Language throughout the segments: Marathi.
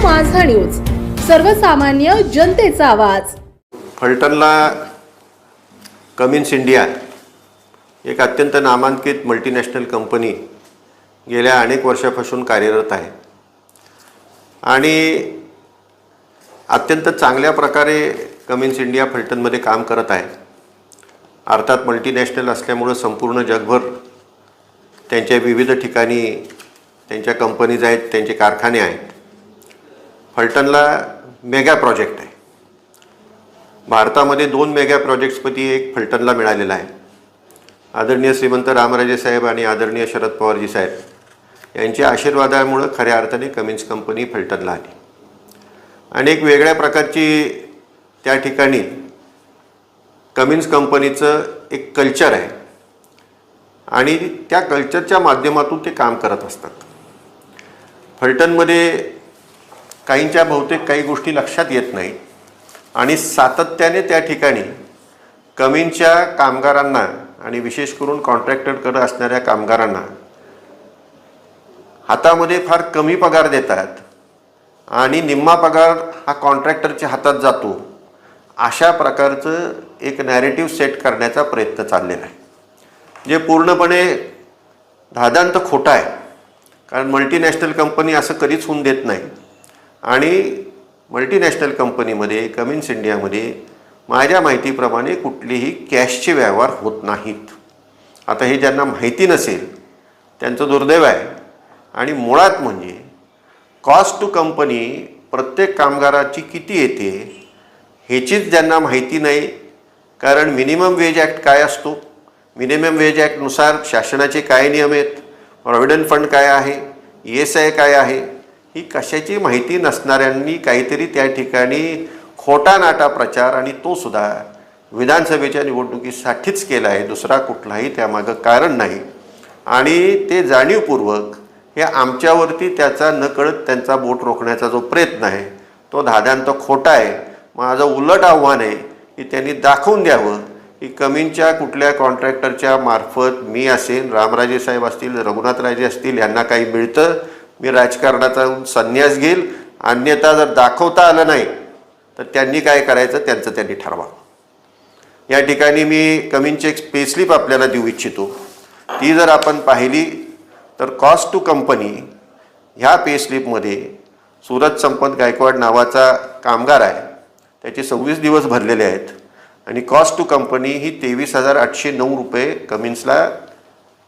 माझा न्यूज. सर्वसामान्य जनतेचा आवाज. फलटणला कमिन्स इंडिया एक अत्यंत नामांकित मल्टीनॅशनल कंपनी गेल्या अनेक वर्षापासून कार्यरत आहे. आणि अत्यंत चांगल्या प्रकारे कमिन्स इंडिया फलटणमध्ये काम करत आहे. अर्थात मल्टीनॅशनल असल्यामुळं संपूर्ण जगभर त्यांच्या विविध ठिकाणी त्यांच्या कंपनीज आहेत त्यांचे कारखाने आहेत. फलटणला मेगा प्रोजेक्ट आहे. भारतामध्ये दोन मेगा प्रोजेक्ट्सपैकी एक फलटणला मिळालेला आहे. आदरणीय श्रीमंत रामराजे साहेब आणि आदरणीय शरद पवारजी साहेब यांच्या आशीर्वादामुळं खऱ्या अर्थाने कमिन्स कंपनी फलटणला आली. अनेक वेगळ्या प्रकारची त्या ठिकाणी कमिन्स कंपनीचं एक कल्चर आहे. आणि त्या कल्चरच्या माध्यमातून ते काम करत असतात. फलटणमध्ये काहींच्या बहुतेक काही गोष्टी लक्षात येत नाही. आणि सातत्याने त्या ठिकाणी कमींच्या कामगारांना आणि विशेष करून कॉन्ट्रॅक्टरकडे असणाऱ्या कामगारांना हातामध्ये फार कमी पगार देतात आणि निम्मा पगार हा कॉन्ट्रॅक्टरच्या हातात जातो. अशा प्रकारचं एक नॅरेटिव्ह सेट करण्याचा प्रयत्न चाललेला आहे. जे पूर्णपणे धादांत खोटं आहे. कारण मल्टीनॅशनल कंपनी असं कधीच होऊन देत नाही. आणि मल्टीनॅशनल कंपनीमध्ये कमिन्स इंडियामध्ये माझ्या माहितीप्रमाणे कुठलेही कॅशचे व्यवहार होत नाहीत. आता हे ज्यांना माहिती नसेल त्यांचं दुर्दैव आहे. आणि मुळात म्हणजे कॉस्ट टू कंपनी प्रत्येक कामगाराची किती येते ह्याचीच ज्यांना माहिती नाही. कारण मिनिमम वेज ॲक्ट काय असतो? मिनिमम वेज ॲक्टनुसार शासनाचे काय नियम आहेत? प्रॉव्हिडंट फंड काय आहे? ई एस आय काय आहे? ही कशाची माहिती नसणाऱ्यांनी काहीतरी त्या ठिकाणी खोटा नाटा प्रचार आणि तो सुद्धा विधानसभेच्या निवडणुकीसाठीच केला आहे. दुसरा कुठलाही त्यामागं कारण नाही. आणि ते जाणीवपूर्वक हे आमच्यावरती त्याचा नकळत त्यांचा बोट रोखण्याचा जो प्रयत्न आहे तो धाद्यांत खोटा आहे. माझं उलट आव्हान आहे की त्यांनी दाखवून द्यावं की कमींच्या कुठल्या कॉन्ट्रॅक्टरच्या मार्फत मी असेन रामराजे साहेब असतील रघुनाथराजे असतील यांना काही मिळतं? मी राजकारणाचा संन्यास घेईल. अन्यथा जर दाखवता आलं नाही तर त्यांनी काय करायचं? त्यांचं त्यांनी ठरवावं या ठिकाणी मी कमींची एक स्पेसलिप आपल्याला देऊ इच्छितो. ती जर आपण पाहिली तर कॉस्ट टू कंपनी ह्या पेस्लिपमध्ये सूरज संपत गायकवाड नावाचा कामगार आहे. त्याचे सव्वीस दिवस भरलेले आहेत. आणि कॉस्ट टू कंपनी ही तेवीस हजार आठशे नऊ रुपये कमिन्सला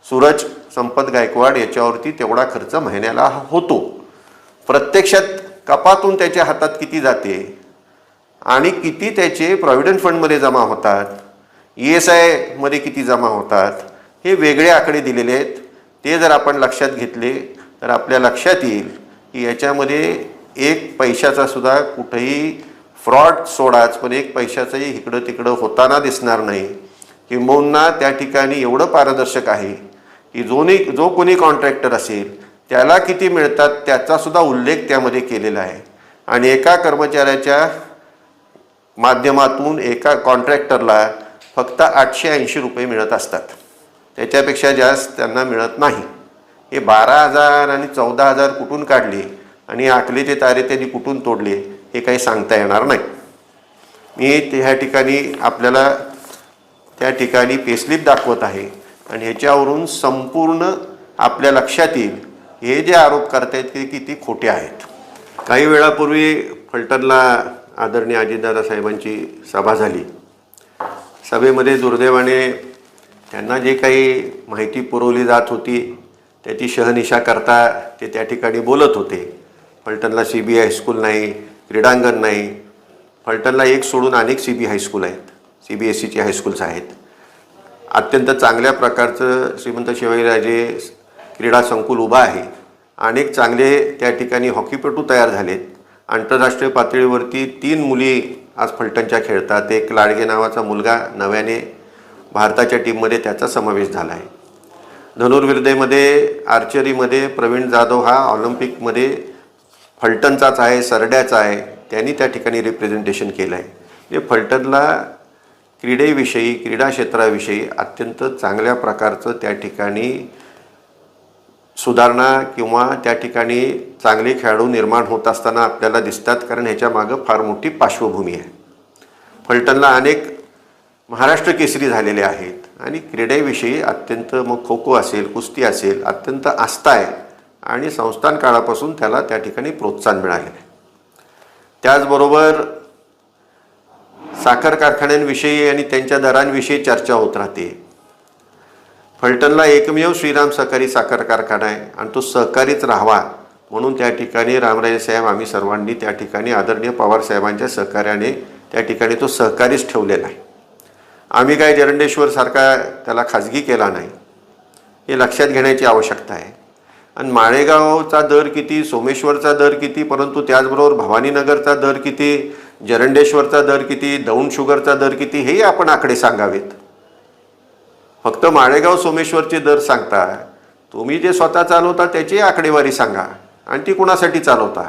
सूरज संपत गायकवाड याच्यावरती तेवढा खर्च महिन्याला होतो. प्रत्यक्षात कपातून त्याच्या हातात किती जाते आणि किती त्याचे प्रॉव्हिडंट फंडमध्ये जमा होतात ई एस आयमध्ये किती जमा होतात हे वेगळे आकडे दिलेले आहेत. ते जर आपण लक्षात घेतले तर आपल्या लक्षात येईल की याच्यामध्ये एक पैशाचा सुद्धा कुठेही फ्रॉड सोडाच पण एक पैशाचंही इकडं तिकडं होताना दिसणार नाही. किंबहुना त्या ठिकाणी एवढं पारदर्शक आहे की जोनी जो कोणी कॉन्ट्रॅक्टर असेल त्याला किती मिळतात त्याचासुद्धा उल्लेख त्यामध्ये केलेला आहे. आणि एका कर्मचाऱ्याच्या माध्यमातून एका कॉन्ट्रॅक्टरला फक्त आठशे ऐंशी रुपये मिळत असतात. त्याच्यापेक्षा जास्त त्यांना मिळत नाही. हे बारा हजार आणि चौदा हजार कुठून काढले आणि आकलेचे तारे त्यांनी कुठून तोडले हे काही सांगता येणार नाही. मी ते ह्या ठिकाणी आपल्याला त्या ठिकाणी पेस्लिप दाखवत आहे. आणि ह्याच्यावरून संपूर्ण आपल्या लक्षात येईल हे जे आरोप करतायत ते किती खोटे आहेत. काही वेळापूर्वी फलटणला आदरणीय अजितदादा साहेबांची सभा झाली. सभेमध्ये दुर्दैवाने त्यांना जे काही माहिती पुरवली जात होती त्याची शहनिशा करता ते त्या ठिकाणी बोलत होते. फलटणला सी बी हायस्कूल नाही क्रीडांगण नाही. फलटणला एक सोडून अनेक सी बी हायस्कूल आहेत. सी बी एस सीची हायस्कूल्स आहेत. अत्यंत चांगल्या प्रकारचं श्रीमंत शिवाजीराजे क्रीडा संकुल उभा आहे. अनेक चांगले त्या ठिकाणी हॉकीपटू तयार झालेत. आंतरराष्ट्रीय पातळीवरती तीन मुली आज फलटणच्या खेळतात. एक लाडगे नावाचा मुलगा नव्याने भारताच्या टीममध्ये त्याचा समावेश झाला आहे धनुर्विद्येमध्ये आर्चरीमध्ये प्रवीण जाधव हा ऑलिम्पिकमध्ये फलटणचाच आहे सरड्याचा आहे. त्यांनी त्या ठिकाणी रिप्रेझेंटेशन केलं आहे म्हणजे फलटणला क्रीडेविषयी क्रीडा क्षेत्राविषयी अत्यंत चांगल्या प्रकारचं त्या ठिकाणी सुधारणा किंवा त्या ठिकाणी चांगले खेळाडू निर्माण होत असताना आपल्याला दिसतात कारण ह्याच्या मागं फार मोठी पार्श्वभूमी आहे. फलटणला अनेक महाराष्ट्र केसरी झालेले आहेत आणि क्रीडेविषयी अत्यंत मग खो खो असेल कुस्ती असेल अत्यंत आस्था आहे आणि संस्थान काळापासून त्याला त्या ठिकाणी प्रोत्साहन मिळालेलं आहे. त्याचबरोबर साखर कारखान्यांविषयी आणि त्यांच्या दरांविषयी चर्चा होत राहते. फलटणला एकमेव श्रीराम सहकारी साखर कारखाना आहे आणि तो सहकारीच राहावा म्हणून त्या ठिकाणी रामराजे साहेब आम्ही सर्वांनी त्या ठिकाणी आदरणीय पवार साहेबांच्या सहकार्याने त्या ठिकाणी तो सहकारीच ठेवलेला आहे. आम्ही काय जरंडेश्वरसारखा त्याला खाजगी केला नाही हे लक्षात घेण्याची आवश्यकता आहे. आणि माळेगावचा दर किती सोमेश्वरचा दर किती परंतु त्याचबरोबर भवानीनगरचा दर किती जरंडेश्वरचा दर किती दौंड शुगरचा दर किती हेही आपण आकडे सांगावेत. फक्त माळेगाव सोमेश्वरचे दर सांगता तुम्ही जे स्वतः चालवता त्याची आकडेवारी सांगा आणि ती कुणासाठी चालवता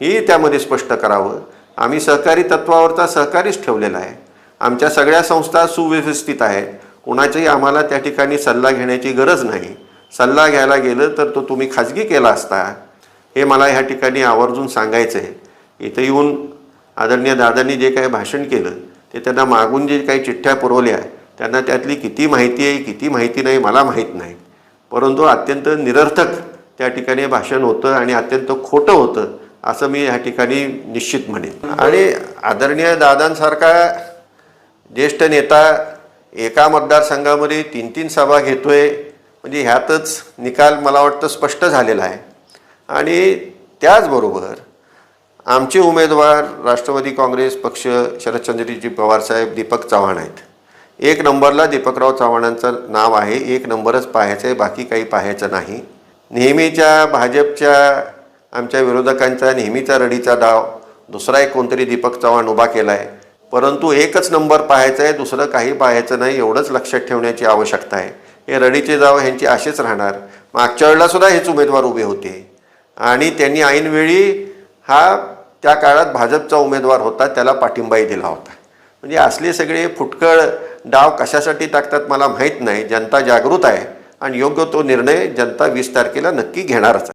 ही त्यामध्ये स्पष्ट करावं. आम्ही सहकारी तत्वावरचा सहकारीच ठेवलेला आहे. आमच्या सगळ्या संस्था सुव्यवस्थित आहेत. कुणाच्याही आम्हाला त्या ठिकाणी सल्ला घेण्याची गरज नाही. सल्ला घ्यायला गेलं तर तो तुम्ही खाजगी केला असता. हे मला ह्या ठिकाणी आवर्जून सांगायचं आहे इथं येऊन आदरणीय दादांनी जे काही भाषण केलं ते त्यांना मागून जे काही चिठ्ठ्या पुरवल्या त्यांना त्यातली किती माहिती आहे किती माहिती नाही मला माहीत नाही. परंतु अत्यंत निरर्थक त्या ठिकाणी भाषण होतं आणि अत्यंत खोटं होतं असं मी ह्या ठिकाणी निश्चित म्हणेन. आणि आदरणीय दादांसारखा ज्येष्ठ नेता एका मतदारसंघामध्ये तीन तीन सभा घेतोय म्हणजे ह्यातच निकाल मला वाटतं स्पष्ट झालेला आहे. आणि त्याचबरोबर आमचे उमेदवार राष्ट्रवादी काँग्रेस पक्ष शरदचंद्रजी पवारसाहेब दीपक चव्हाण आहेत. एक नंबरला दीपकराव चव्हाणांचं नाव आहे एक नंबरच पाहायचं आहे बाकी काही पाहायचं नाही. नेहमीच्या भाजपच्या आमच्या विरोधकांचा नेहमीचा रडीचा डाव दुसरा एक कोणतरी दीपक चव्हाण उभा केला आहे परंतु एकच नंबर पाहायचा आहे दुसरं काही पाहायचं नाही एवढंच लक्षात ठेवण्याची आवश्यकता आहे. हे रडीचे जाव ह्यांची असेच राहणार. मागच्या वेळेलासुद्धा हेच उमेदवार उभे होते. आणि त्यांनी ऐनवेळी हा त्या काळात भाजपचा उमेदवार होता त्याला पाठिंबाही दिला होता. म्हणजे असले सगळे फुटकळ डाव कशासाठी टाकतात मला माहीत नाही जनता जागृत आहे आणि योग्य तो निर्णय जनता वीस तारखेला नक्की घेणारच आहे.